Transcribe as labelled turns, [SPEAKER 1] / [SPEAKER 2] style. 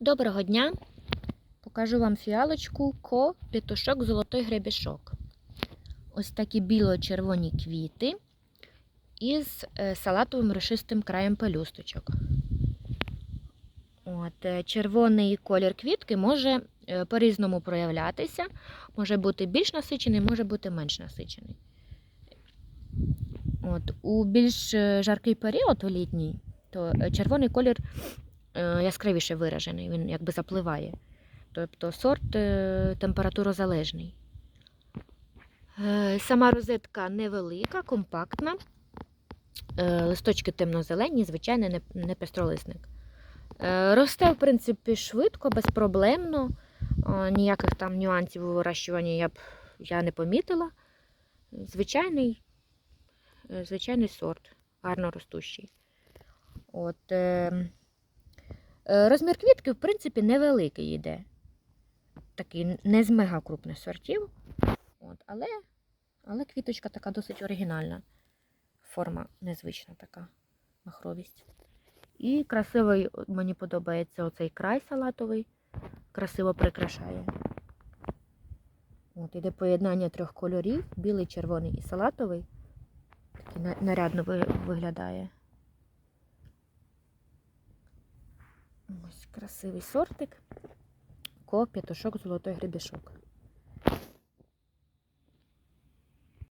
[SPEAKER 1] Доброго дня! Покажу вам фіалочку ко петушок золотой гребішок. Ось такі біло-червоні квіти із е, салатовим решистим краєм пелюсточок. От, е, червоний колір квітки може е, по-різному проявлятися. Може бути більш насичений, може бути менш насичений. От, у більш жаркий період у літній, то червоний колір яскравіше виражений, він якби запливає. Тобто сорт е, температурозалежний. Е, Сама розетка невелика, компактна. Е, Листочки темно-зелені, звичайний не, пестролисник. Е, Росте, в принципі, швидко, безпроблемно. Е, Ніяких там нюансів у вирощуванні я б я не помітила. Звичайний, е, звичайний сорт, гарно ростущий. От, е, е, розмір квітки, в принципі, невеликий йде. Такий не з мега крупних сортів. От, але, але квіточка така досить оригінальна. Форма незвична така махровість. І красивий, мені подобається оцей край салатовий, красиво прикрашає. От, іде поєднання трьох кольорів: білий, червоний і салатовий. Такий нарядно виглядає. Ось красивий сортик. Ко п'ятушок золотой гребішок.